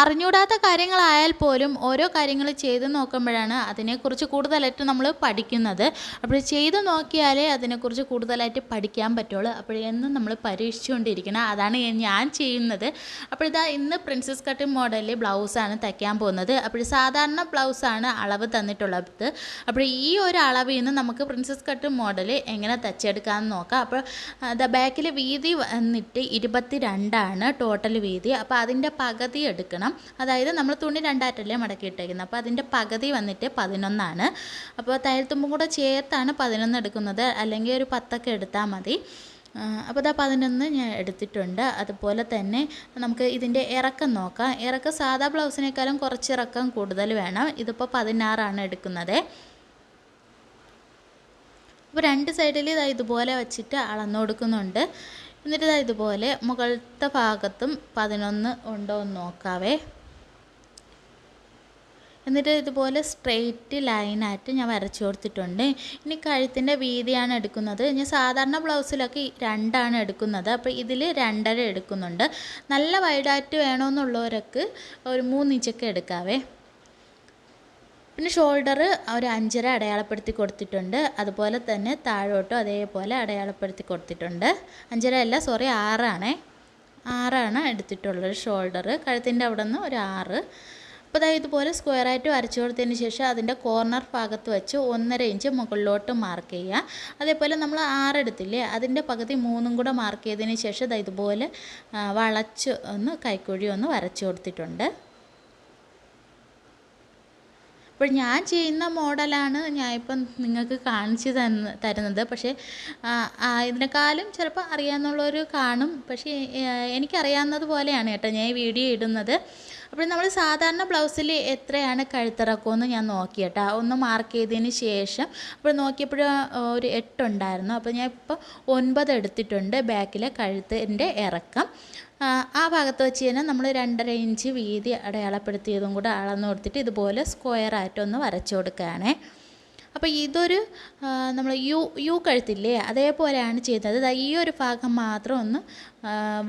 അറിഞ്ഞൂടാത്ത കാര്യങ്ങളായാൽ പോലും ഓരോ കാര്യങ്ങൾ ചെയ്ത് നോക്കുമ്പോഴാണ് അതിനെക്കുറിച്ച് കൂടുതലായിട്ട് നമ്മൾ പഠിക്കുന്നത്. അപ്പോൾ ചെയ്ത് നോക്കിയാലേ അതിനെക്കുറിച്ച് കൂടുതലായിട്ട് പഠിക്കാൻ പറ്റുള്ളൂ. അപ്പോൾ എന്നും നമ്മൾ പരീക്ഷിച്ചുകൊണ്ടിരിക്കണം. അതാണ് ഞാൻ ചെയ്യുന്നത്. അപ്പോൾ ഇതാ ഇന്ന് പ്രിൻസസ് കട്ടിംഗ് മോഡലിൽ ബ്ലൗസാണ് തയ്ക്കാൻ പോകുന്നത്. അപ്പോൾ സാധാരണ ബ്ലൗസാണ് അളവ് തന്നിട്ടുള്ളത്. അപ്പോൾ ഈ ഒരു അളവിൽ നിന്ന് നമുക്ക് പ്രിൻസസ് കട്ട് മോഡൽ എങ്ങനെ തയ്ച്ചെടുക്കാമെന്ന് നോക്കാം. അപ്പോൾ ദ ബാക്കിലെ വീതി വന്നിട്ട് ഇരുപത്തി രണ്ടാണ് ടോട്ടൽ വീതി. അപ്പോൾ അതിന്റെ പകുതി എടുക്കണം. അതായത് നമ്മൾ തുണി രണ്ടായിട്ടല്ലേ മടക്കിയിട്ടേക്കുന്നത് അപ്പോൾ അതിന്റെ പകുതി വന്നിട്ട് പതിനൊന്നാണ്. അപ്പോൾ തയ്യൽത്തുമ്പും കൂടെ ചേർത്താണ് പതിനൊന്ന് എടുക്കുന്നത്. അല്ലെങ്കിൽ ഒരു പത്തൊക്കെ എടുത്താൽ മതി. അപ്പോൾ ഇതാ പതിനൊന്ന് ഞാൻ എടുത്തിട്ടുണ്ട്. അതുപോലെ തന്നെ നമുക്ക് ഇതിന്റെ ഇറക്കം നോക്കാം. ഇറക്കം സാധാ ബ്ലൗസിനേക്കാളും കുറച്ച് ഇറക്കം കൂടുതൽ വേണം. ഇതിപ്പോൾ പതിനാറാണ് എടുക്കുന്നത്. അപ്പോൾ രണ്ട് സൈഡിൽ ഇതാ ഇതുപോലെ വെച്ചിട്ട് അളന്നു കൊടുക്കുന്നുണ്ട്. എന്നിട്ട് ഇതാ ഇതുപോലെ മുകളിലത്തെ ഭാഗത്തും പതിനൊന്ന് ഉണ്ടോ എന്ന് നോക്കാവേ. എന്നിട്ട് ഇതുപോലെ സ്ട്രെയിറ്റ് ലൈനായിട്ട് ഞാൻ വരച്ചു കൊടുത്തിട്ടുണ്ട്. ഇനി കഴുത്തിന്റെ വീതിയാണ് എടുക്കുന്നത്. ഞാൻ സാധാരണ ബ്ലൗസിലൊക്കെ രണ്ടാണ് എടുക്കുന്നത്. അപ്പോൾ ഇതിൽ രണ്ടര എടുക്കുന്നുണ്ട്. നല്ല വൈഡായിട്ട് വേണമെന്നുള്ളവരൊക്കെ ഒരു മൂന്നിഞ്ചൊക്കെ എടുക്കാവേ. പിന്നെ ഷോൾഡർ ഒരു അഞ്ചര അടയാളപ്പെടുത്തി കൊടുത്തിട്ടുണ്ട്. അതുപോലെ തന്നെ താഴോട്ടും അതേപോലെ അടയാളപ്പെടുത്തി കൊടുത്തിട്ടുണ്ട്. അഞ്ചര അല്ല സോറി ആറാണേ. ആറാണ് എടുത്തിട്ടുള്ളത് ഷോൾഡർ കഴുത്തിന്റെ അവിടെ നിന്ന് ഒരു ആറ്. അപ്പോൾ അതായത് ഇതുപോലെ സ്ക്വയറായിട്ട് വരച്ചു കൊടുത്തതിന് ശേഷം അതിന്റെ കോർണർ ഭാഗത്ത് വെച്ച് ഒന്നര ഇഞ്ച് മുകളിലോട്ട് മാർക്ക് ചെയ്യുക. അതേപോലെ നമ്മൾ ആറെടുത്തില്ലേ അതിന്റെ പകുതി മൂന്നും കൂടെ മാർക്ക് ചെയ്തതിന് ശേഷം ഇതുപോലെ വളച്ച് ഒന്ന് കൈക്കുഴി ഒന്ന് വരച്ചു കൊടുത്തിട്ടുണ്ട്. അപ്പോൾ ഞാൻ ചെയ്യുന്ന മോഡലാണ് ഞാൻ ഇപ്പം നിങ്ങൾക്ക് കാണിച്ചു തന്ന തരുന്നത്. പക്ഷേ ഇതിനേക്കാളും ചിലപ്പോൾ അറിയാമെന്നുള്ളവർ കാണും. പക്ഷേ എനിക്കറിയാവുന്നത് പോലെയാണ് കേട്ടോ ഞാൻ ഈ വീഡിയോ ഇടുന്നത്. അപ്പോൾ നമ്മൾ സാധാരണ ബ്ലൗസിൽ എത്രയാണ് കഴുത്തിറക്കുമെന്ന് ഞാൻ നോക്കി കേട്ടോ. ഒന്ന് മാർക്ക് ചെയ്തതിന് ശേഷം അപ്പോൾ നോക്കിയപ്പോൾ ഒരു എട്ടുണ്ടായിരുന്നു. അപ്പോൾ ഞാൻ ഇപ്പോൾ ഒൻപത് എടുത്തിട്ടുണ്ട് ബാക്കിലെ കഴുത്തിന്റെ ഇറക്കം. ആ, ഭാഗത്ത് വെച്ച് തന്നെ നമ്മൾ രണ്ടര ഇഞ്ച് വീതി അടയാളപ്പെടുത്തിയതും കൂടെ അളന്ന് കൊടുത്തിട്ട് ഇതുപോലെ സ്ക്വയറായിട്ടൊന്ന് വരച്ചു കൊടുക്കുകയാണേ. അപ്പോൾ ഇതൊരു നമ്മൾ യു യു കഴുത്തില്ലേ അതേപോലെയാണ് ചെയ്യുന്നത് ഈ ഒരു ഭാഗം മാത്രം ഒന്ന്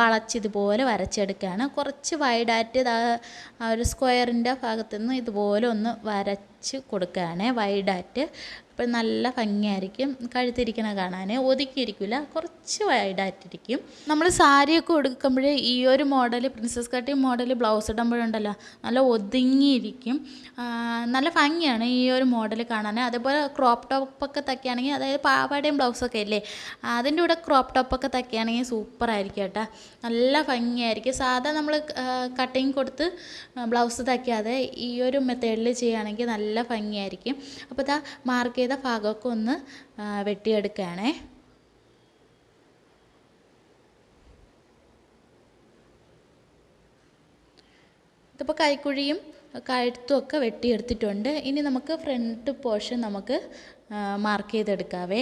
വളച്ചിതുപോലെ വരച്ചെടുക്കുകയാണ്. കുറച്ച് വൈഡായിട്ട് ആ ഒരു സ്ക്വയറിന്റെ ഭാഗത്തു നിന്ന് ഇതുപോലെ ഒന്ന് വരച്ച് കൊടുക്കുകയാണ് വൈഡായിട്ട് അപ്പോൾ നല്ല ഭംഗിയായിരിക്കും കഴുത്തിരിക്കണ കാണാൻ ഒതുക്കിയിരിക്കില്ല കുറച്ച് വൈഡായിട്ടിരിക്കും നമ്മൾ സാരിയൊക്കെ ഉടുക്കുമ്പോൾ ഈ ഒരു മോഡൽ പ്രിൻസസ് കട്ടി മോഡൽ ബ്ലൗസ് ഇടുമ്പോഴുണ്ടല്ലോ നല്ല ഒതുങ്ങിയിരിക്കും. നല്ല ഭംഗിയാണ് ഈ ഒരു മോഡൽ കാണാൻ. അതേപോലെ ക്രോപ്പ് ടോപ്പൊക്കെ തയ്ക്കുകയാണെങ്കിൽ അതായത് പാവാടയും ബ്ലൗസൊക്കെ അല്ലേ അതിന്റെ കൂടെ ക്രോപ്പ് ടോപ്പൊക്കെ തയ്ക്കുകയാണെങ്കിൽ സൂപ്പറായിരിക്കും കേട്ടോ. നല്ല ഭംഗിയായിരിക്കും. സാധാ നമ്മൾ കട്ടിങ് കൊടുത്ത് ബ്ലൗസ് തയ്ക്കാതെ ഈ ഒരു മെത്തേഡിൽ ചെയ്യുകയാണെങ്കിൽ നല്ല ഭംഗിയായിരിക്കും. അപ്പോൾ ഇതാ മാർക്ക് ചെയ്ത ഭാഗമൊക്കെ ഒന്ന് വെട്ടിയെടുക്കുകയാണേ ഇതിപ്പോൾ കൈക്കുഴിയും കഴുത്തും ഒക്കെ വെട്ടിയെടുത്തിട്ടുണ്ട്. ഇനി നമുക്ക് ഫ്രണ്ട് പോർഷൻ നമുക്ക് മാർക്ക് ചെയ്തെടുക്കാവേ.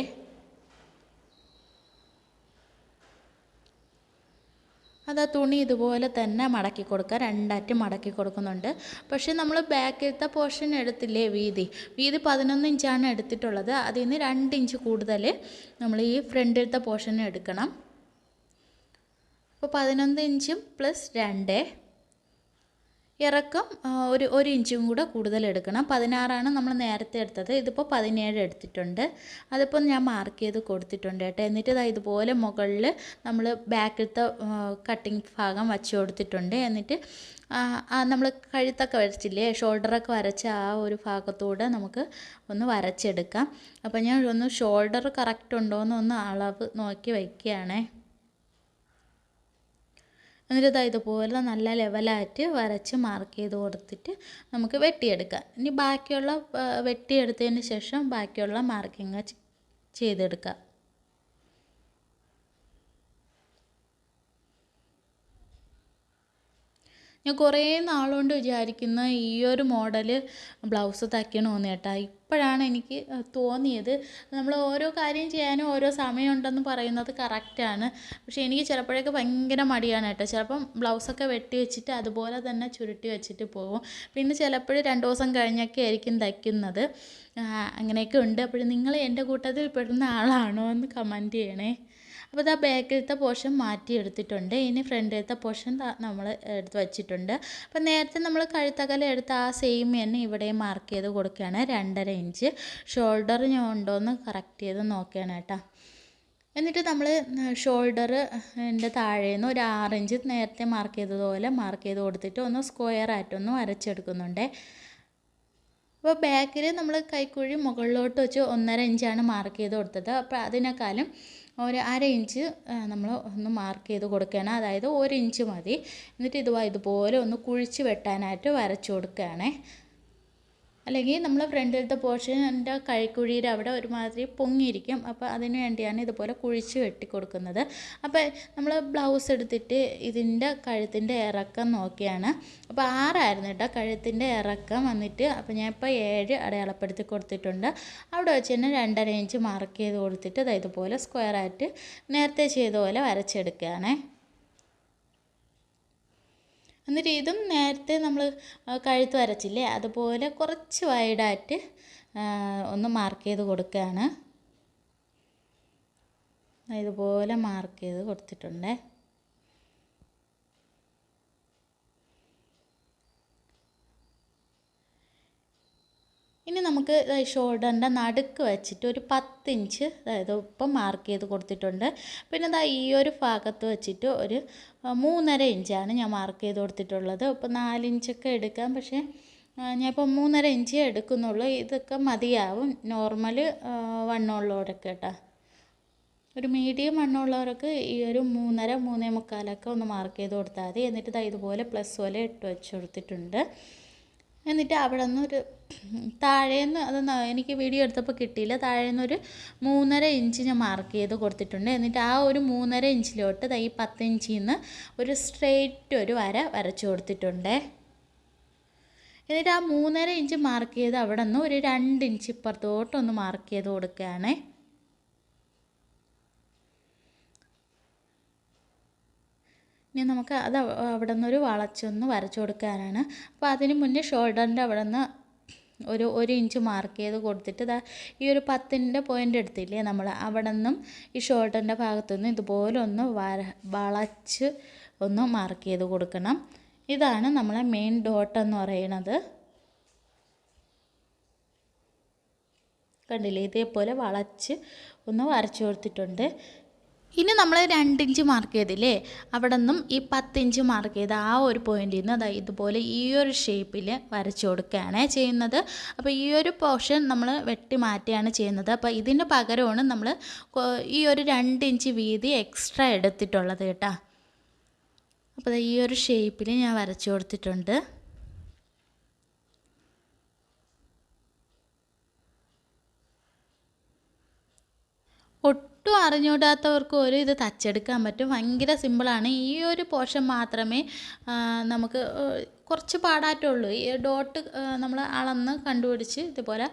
അത് ആ തുണി ഇതുപോലെ തന്നെ മടക്കി കൊടുക്കുക. രണ്ടാറ്റി മടക്കി കൊടുക്കുന്നുണ്ട്. പക്ഷേ നമ്മൾ ബാക്കിലത്തെ പോർഷൻ എടുത്തില്ലേ വീതി? വീതി പതിനൊന്ന് ഇഞ്ചാണ് എടുത്തിട്ടുള്ളത്. അതിൽ നിന്ന് രണ്ട് ഇഞ്ച് കൂടുതൽ നമ്മൾ ഈ ഫ്രണ്ടിലത്തെ പോർഷൻ എടുക്കണം. അപ്പോൾ പതിനൊന്ന് ഇഞ്ചും പ്ലസ് രണ്ട്. ഇറക്കം ഒരു ഒരു ഇഞ്ചും കൂടെ കൂടുതൽ എടുക്കണം. പതിനാറാണ് നമ്മൾ നേരത്തെ എടുത്തത്. ഇതിപ്പോൾ പതിനേഴ് എടുത്തിട്ടുണ്ട്. അതിപ്പോൾ ഞാൻ മാർക്ക് ചെയ്ത് കൊടുത്തിട്ടുണ്ട് കേട്ടോ. എന്നിട്ട് ഇതാ ഇതുപോലെ മുകളിൽ നമ്മൾ ബാക്കിലത്തെ കട്ടിങ് ഭാഗം വച്ച് കൊടുത്തിട്ടുണ്ട്. എന്നിട്ട് നമ്മൾ കഴുത്തൊക്കെ വരച്ചില്ലേ? ഷോൾഡറൊക്കെ വരച്ച ആ ഒരു ഭാഗത്തൂടെ നമുക്ക് ഒന്ന് വരച്ചെടുക്കാം. അപ്പോൾ ഞാൻ ഒന്ന് ഷോൾഡർ കറക്റ്റ് ഉണ്ടോ എന്ന് ഒന്ന് അളവ് നോക്കി വയ്ക്കുകയാണേ എന്നിട്ട് ഇതാ ഇതുപോലെ നല്ല ലെവലായിട്ട് വരച്ച് മാർക്ക് ചെയ്ത് കൊടുത്തിട്ട് നമുക്ക് വെട്ടിയെടുക്കാം. ഇനി ബാക്കിയുള്ള വെട്ടിയെടുത്തതിന് ശേഷം ബാക്കിയുള്ള മാർക്കിങ് ചെയ്തെടുക്കാം. ഞാൻ കുറേ നാളുകൊണ്ട് വിചാരിക്കുന്ന ഈ ഒരു മോഡൽ ബ്ലൗസ് തയ്ക്കണമെന്ന് കേട്ടാ. ഇപ്പോഴാണ് എനിക്ക് തോന്നിയത്. നമ്മൾ ഓരോ കാര്യം ചെയ്യാനും ഓരോ സമയമുണ്ടെന്ന് പറയുന്നത് കറക്റ്റാണ് പക്ഷേ എനിക്ക് ചിലപ്പോഴൊക്കെ ഭയങ്കര മടിയാണ് കേട്ടോ. ചിലപ്പം ബ്ലൗസൊക്കെ വെട്ടി വെച്ചിട്ട് അതുപോലെ തന്നെ ചുരുട്ടി വെച്ചിട്ട് പോകും പിന്നെ ചിലപ്പോൾ രണ്ട് ദിവസം കഴിഞ്ഞൊക്കെ ആയിരിക്കും തയ്ക്കുന്നത്. അങ്ങനെയൊക്കെ ഉണ്ട്. അപ്പോൾ നിങ്ങൾ എന്റെ കൂട്ടത്തിൽ പെടുന്ന ആളാണോ എന്ന് കമന്റ് ചെയ്യണേ. അപ്പോൾ ഇതാ ബാക്കിലത്തെ പോർഷൻ മാറ്റി എടുത്തിട്ടുണ്ട് ഇനി ഫ്രണ്ടിലത്തെ പോർഷൻ നമ്മൾ എടുത്ത് വെച്ചിട്ടുണ്ട്. അപ്പോൾ നേരത്തെ നമ്മൾ കഴുത്തകല എടുത്ത് ആ സെയിം തന്നെ ഇവിടെയും മാർക്ക് ചെയ്ത് കൊടുക്കുകയാണ്. രണ്ടര ഇഞ്ച്. ഷോൾഡർ ഞാൻ ഉണ്ടോയെന്ന് കറക്റ്റ് ചെയ്ത് നോക്കുകയാണ് കേട്ടോ. എന്നിട്ട് നമ്മൾ ഷോൾഡർ എന്റെ താഴേന്ന് ഒരു ആറ് ഇഞ്ച് നേരത്തെ മാർക്ക് ചെയ്തതുപോലെ മാർക്ക് ചെയ്ത് കൊടുത്തിട്ട് ഒന്ന് സ്ക്വയർ ആയിട്ടൊന്ന് വരച്ചെടുക്കുന്നുണ്ട്. അപ്പോൾ ബാക്കിൽ നമ്മൾ കൈക്കുഴി മുകളിലോട്ട് വെച്ച് ഒന്നര ഇഞ്ചാണ് മാർക്ക് ചെയ്ത് കൊടുത്തത്. അപ്പോൾ അതിനേക്കാളും ഒരു അര ഇഞ്ച് നമ്മൾ ഒന്ന് മാർക്ക് ചെയ്ത് കൊടുക്കുകയാണ്. അതായത് ഒരു ഇഞ്ച് മതി. എന്നിട്ട് ഇതുവാ ഇതുപോലെ ഒന്ന് കുഴിച്ച് വെട്ടാനായിട്ട് വരച്ച് കൊടുക്കുകയാണേ. അല്ലെങ്കിൽ നമ്മൾ ഫ്രണ്ടിലത്തെ പോർഷന്റെ കൈക്കുഴിയുടെ അവിടെ ഒരുമാതിരി പൊങ്ങിയിരിക്കും. അപ്പോൾ അതിന് വേണ്ടിയാണ് ഇതുപോലെ കുഴിച്ച് വെട്ടി കൊടുക്കുന്നത് അപ്പോൾ നമ്മൾ ബ്ലൗസ് എടുത്തിട്ട് ഇതിന്റെ കഴുത്തിന്റെ ഇറക്കം നോക്കിയാണ്. അപ്പോൾ ആറായിരുന്നു കേട്ടോ കഴുത്തിന്റെ ഇറക്കം വന്നിട്ട്. അപ്പോൾ ഞാൻ ഇപ്പോൾ ഏഴ് അടയാളപ്പെടുത്തി കൊടുത്തിട്ടുണ്ട്. അവിടെ വെച്ച് തന്നെ രണ്ടര ഇഞ്ച് മാർക്ക് ചെയ്ത് കൊടുത്തിട്ട് ഇതുപോലെ സ്ക്വയറായിട്ട് നേരത്തെ ചെയ്ത പോലെ വരച്ചെടുക്കുകയാണേ. എന്നിട്ട് ഇതും നേരത്തെ നമ്മൾ കഴുത്ത് വരച്ചില്ലേ? അതുപോലെ കുറച്ച് വൈഡായിട്ട് ഒന്ന് മാർക്ക് ചെയ്ത് കൊടുക്കുകയാണ്. ഇതുപോലെ മാർക്ക് ചെയ്ത് കൊടുത്തിട്ടുണ്ട്. ഇനി നമുക്ക് ഷോൾഡറിന്റെ നടുക്ക് വെച്ചിട്ട് ഒരു പത്ത് ഇഞ്ച് അതായത് ഇപ്പം മാർക്ക് ചെയ്ത് കൊടുത്തിട്ടുണ്ട്. പിന്നെ ഇതാ ഈ ഒരു ഭാഗത്ത് വെച്ചിട്ട് ഒരു മൂന്നര ഇഞ്ചാണ് ഞാൻ മാർക്ക് ചെയ്ത് കൊടുത്തിട്ടുള്ളത്. ഇപ്പോൾ നാലിഞ്ചൊക്കെ എടുക്കാം പക്ഷേ ഞാനിപ്പോൾ മൂന്നര ഇഞ്ച് എടുക്കുന്നുള്ളൂ. ഇതൊക്കെ മതിയാവും. നോർമൽ വണ്ണമുള്ളവരൊക്കെ കേട്ടോ. ഒരു മീഡിയം വണ്ണമുള്ളവർക്ക് ഈ ഒരു മൂന്നര മൂന്നേ മുക്കാലൊക്കെ ഒന്ന് മാർക്ക് ചെയ്ത് കൊടുത്താൽ മതി. എന്നിട്ട് ഇതാ ഇതുപോലെ പ്ലസ് പോലെ ഇട്ട് വെച്ച് കൊടുത്തിട്ടുണ്ട്. എന്നിട്ട് അവിടെ നിന്ന് ഒരു താഴേന്ന് അത് എനിക്ക് വീഡിയോ എടുത്തപ്പോൾ കിട്ടിയില്ല. താഴേന്ന് ഒരു മൂന്നര ഇഞ്ച് ഞാൻ മാർക്ക് ചെയ്ത് കൊടുത്തിട്ടുണ്ട്. എന്നിട്ട് ആ ഒരു മൂന്നര ഇഞ്ചിലോട്ട് ഈ പത്ത് ഇഞ്ചിൽ നിന്ന് ഒരു സ്ട്രെയിറ്റ് ഒരു വര വരച്ചു കൊടുത്തിട്ടുണ്ട്. എന്നിട്ട് ആ മൂന്നര ഇഞ്ച് മാർക്ക് ചെയ്ത് അവിടെ നിന്ന് ഒരു രണ്ട് ഇഞ്ച് ഇപ്പുറത്തോട്ടൊന്ന് മാർക്ക് ചെയ്ത് കൊടുക്കുകയാണേ ഇനി നമുക്ക് അത് അവിടെ നിന്നൊരു വളച്ചൊന്ന് വരച്ചു കൊടുക്കാനാണ്. അപ്പോൾ അതിന് മുന്നേ ഷോൾഡറിന്റെ അവിടെ നിന്ന് ഒരു ഒരു ഇഞ്ച് മാർക്ക് ചെയ്ത് കൊടുത്തിട്ട് ഇതാ ഈ ഒരു പത്തിന്റെ പോയിന്റ് എടുത്തില്ലേ നമ്മൾ അവിടെ നിന്നും ഈ ഭാഗത്തു നിന്നും ഇതുപോലെ ഒന്ന് വര വളച്ച് ഒന്ന് മാർക്ക് ചെയ്ത് കൊടുക്കണം. ഇതാണ് നമ്മളെ മെയിൻ ഡോട്ട് എന്ന് പറയുന്നത്. കണ്ടില്ലേ? ഇതേപോലെ വളച്ച് ഒന്ന് വരച്ചു കൊടുത്തിട്ടുണ്ട്. ഇനി നമ്മൾ രണ്ട് ഇഞ്ച് മാർക്ക് ചെയ്തില്ലേ? അവിടെ നിന്നും ഈ പത്തിഞ്ച് മാർക്ക് ചെയ്ത ആ ഒരു പോയിന്റിൽ നിന്ന് അതായത് ഇതുപോലെ ഈ ഒരു ഷേപ്പിൽ വരച്ചു കൊടുക്കുകയാണ് ചെയ്യുന്നത്. അപ്പോൾ ഈ ഒരു പോർഷൻ നമ്മൾ വെട്ടി മാറ്റുകയാണ് ചെയ്യുന്നത്. അപ്പോൾ ഇതിന് പകരമാണ് നമ്മൾ ഈ ഒരു രണ്ട് ഇഞ്ച് വീതി എക്സ്ട്രാ എടുത്തിട്ടുള്ളത് കേട്ടോ. അപ്പോൾ ഈ ഒരു ഷേപ്പിൽ ഞാൻ വരച്ചു കൊടുത്തിട്ടുണ്ട്. ഒട്ടും അറിഞ്ഞൂടാത്തവർക്ക് ഒരു ഇത് തച്ചെടുക്കാൻ പറ്റും. ഭയങ്കര സിമ്പിളാണ് ഈ ഒരു പോർഷൻ മാത്രമേ നമുക്ക് കുറച്ച് പാടാറ്റുള്ളൂ ഈ ഡോട്ട് നമ്മൾ അളന്ന് കണ്ടുപിടിച്ച് ഇതുപോലെ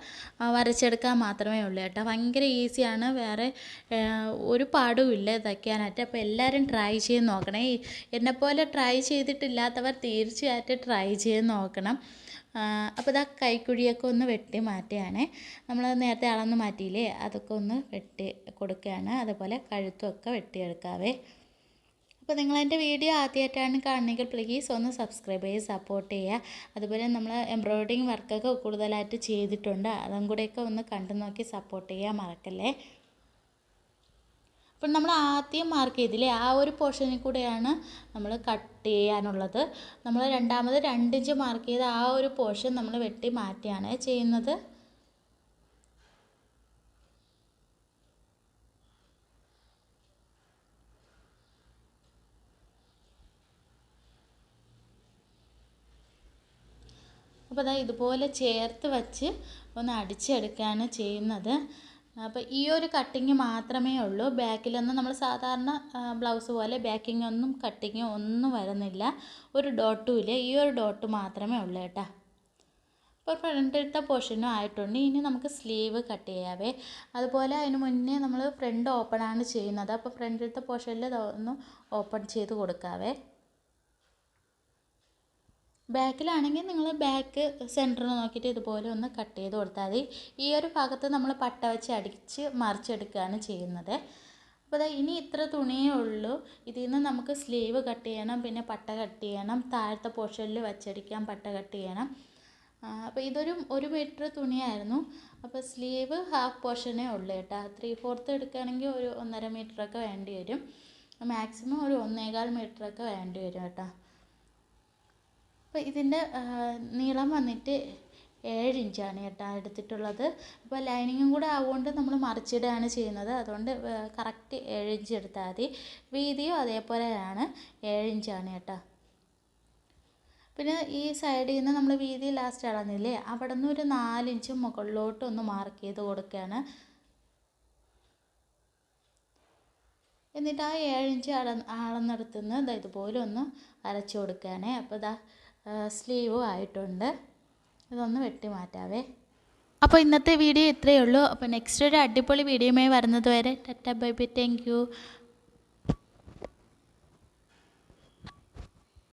വരച്ചെടുക്കാൻ മാത്രമേ ഉള്ളൂ കേട്ടോ. ഭയങ്കര ഈസിയാണ് വേറെ ഒരു പാടുമില്ല ഇതൊക്കെയാനായിട്ട്. അപ്പോൾ എല്ലാവരും ട്രൈ ചെയ്ത് നോക്കണേ. എന്നെപ്പോലെ ട്രൈ ചെയ്തിട്ടില്ലാത്തവർ തീർച്ചയായിട്ടും ട്രൈ ചെയ്ത് നോക്കണം. അപ്പോൾ ഇതാ കൈക്കുഴിയൊക്കെ ഒന്ന് വെട്ടി മാറ്റുകയാണ്. നമ്മൾ നേരത്തെ അളന്ന് മാറ്റിയില്ലേ? അതൊക്കെ ഒന്ന് വെട്ടി കൊടുക്കുകയാണ്. അതുപോലെ കഴുത്തുമൊക്കെ വെട്ടിയെടുക്കാവേ. അപ്പോൾ നിങ്ങൾ എന്റെ വീഡിയോ ആദ്യമായിട്ടാണ് കാണുന്നെങ്കിൽ പ്ലീസ് ഒന്ന് സബ്സ്ക്രൈബ് ചെയ്ത് സപ്പോർട്ട് ചെയ്യുക. അതുപോലെ നമ്മൾ എംബ്രോയ്ഡറിങ് വർക്കൊക്കെ കൂടുതലായിട്ട് ചെയ്തിട്ടുണ്ട്. അതും കൂടെയൊക്കെ ഒന്ന് കണ്ടു നോക്കി സപ്പോർട്ട് ചെയ്യാൻ മറക്കല്ലേ? അപ്പം നമ്മൾ ആദ്യം മാർക്ക് ചെയ്തില്ലേ? ആ ഒരു പോർഷനിൽ കൂടെയാണ് നമ്മൾ കട്ട് ചെയ്യാനുള്ളത്. നമ്മൾ രണ്ടാമത് രണ്ടിഞ്ച് മാർക്ക് ചെയ്ത ആ ഒരു പോർഷൻ നമ്മൾ വെട്ടി മാറ്റിയാണ് ചെയ്യുന്നത്. അപ്പോൾ അതാ ഇതുപോലെ ചേർത്ത് വച്ച് ഒന്ന് അടിച്ചെടുക്കുകയാണ് ചെയ്യുന്നത്. അപ്പോൾ ഈ ഒരു കട്ടിങ് മാത്രമേ ഉള്ളൂ. ബാക്കിലൊന്നും നമ്മൾ സാധാരണ ബ്ലൗസ് പോലെ ബാക്കിങ് ഒന്നും കട്ടിങ് ഒന്നും വരുന്നില്ല. ഒരു ഡോട്ടും ഇല്ല. ഈ ഒരു ഡോട്ട് മാത്രമേ ഉള്ളൂ കേട്ടോ. ഇപ്പോൾ ഫ്രണ്ടിലത്തെ പോർഷനും ആയിട്ടുണ്ട്. ഇനി നമുക്ക് സ്ലീവ് കട്ട് ചെയ്യാവേ. അതുപോലെ അതിന് മുന്നേ നമ്മൾ ഫ്രണ്ട് ഓപ്പൺ ആണ് ചെയ്യുന്നത്. അപ്പോൾ ഫ്രണ്ടിലത്തെ പോർഷനിൽ ഒന്ന് ഓപ്പൺ ചെയ്ത് കൊടുക്കാവേ. ബാക്കിലാണെങ്കിൽ നിങ്ങൾ ബാക്ക് സെന്റർ നോക്കിയിട്ട് ഇതുപോലെ ഒന്ന് കട്ട് ചെയ്ത് കൊടുത്താൽ മതി. ഈ ഒരു ഭാഗത്ത് നമ്മൾ പട്ട വെച്ച് അടിച്ച് മറിച്ചെടുക്കുകയാണ് ചെയ്യുന്നത്. അപ്പോൾ ഇനി ഇത്ര തുണിയേ ഉള്ളൂ. ഇതിൽ നിന്ന് നമുക്ക് സ്ലീവ് കട്ട് ചെയ്യണം പിന്നെ പട്ട കട്ട് ചെയ്യണം താഴത്തെ പോർഷനിൽ വച്ചടിക്കാൻ പട്ട കട്ട് ചെയ്യണം. അപ്പോൾ ഇതൊരു ഒരു മീറ്റർ തുണിയായിരുന്നു. അപ്പോൾ സ്ലീവ് ഹാഫ് പോർഷനേ ഉള്ളൂ കേട്ടോ. ത്രീ ഫോർത്ത് എടുക്കുകയാണെങ്കിൽ ഒരു ഒന്നര മീറ്ററൊക്കെ വേണ്ടി വരും. മാക്സിമം ഒരു ഒന്നേകാൽ മീറ്ററൊക്കെ വേണ്ടി വരും കേട്ടോ. അപ്പോൾ ഇതിന്റെ നീളം വന്നിട്ട് ഏഴ് ഇഞ്ചാണ് കേട്ടോ എടുത്തിട്ടുള്ളത്. അപ്പോൾ ലൈനിങ്ങും കൂടെ ആവുകൊണ്ട് നമ്മൾ മറിച്ചിടുകയാണ് ചെയ്യുന്നത്. അതുകൊണ്ട് കറക്റ്റ് ഏഴ് ഇഞ്ച് എടുത്താൽ മതി. വീതിയും അതേപോലെയാണ്. ഏഴ് ഇഞ്ചാണ് കേട്ടോ. പിന്നെ ഈ സൈഡിൽ നിന്ന് നമ്മൾ വീതി ലാസ്റ്റ് അളന്നില്ലേ? അവിടെ നിന്ന് ഒരു നാലിഞ്ച് മുകളിലോട്ട് ഒന്ന് മാർക്ക് ചെയ്ത് കൊടുക്കുകയാണ്. എന്നിട്ട് ആ ഏഴിഞ്ച് അള അളന്നെടുത്തുനിന്ന് ഇതുപോലെ ഒന്ന് അരച്ചു കൊടുക്കുകയാണേ. അപ്പോൾ ഇതാ സ്ലീവും ആയിട്ടുണ്ട്. ഇതൊന്ന് വെട്ടി മാറ്റാവേ. അപ്പോൾ ഇന്നത്തെ വീഡിയോ ഇത്രയേ ഉള്ളൂ. അപ്പോൾ നെക്സ്റ്റ് ഒരു അടിപൊളി വീഡിയോയുമായി വരുന്നത് വരെ tata bye bye thank you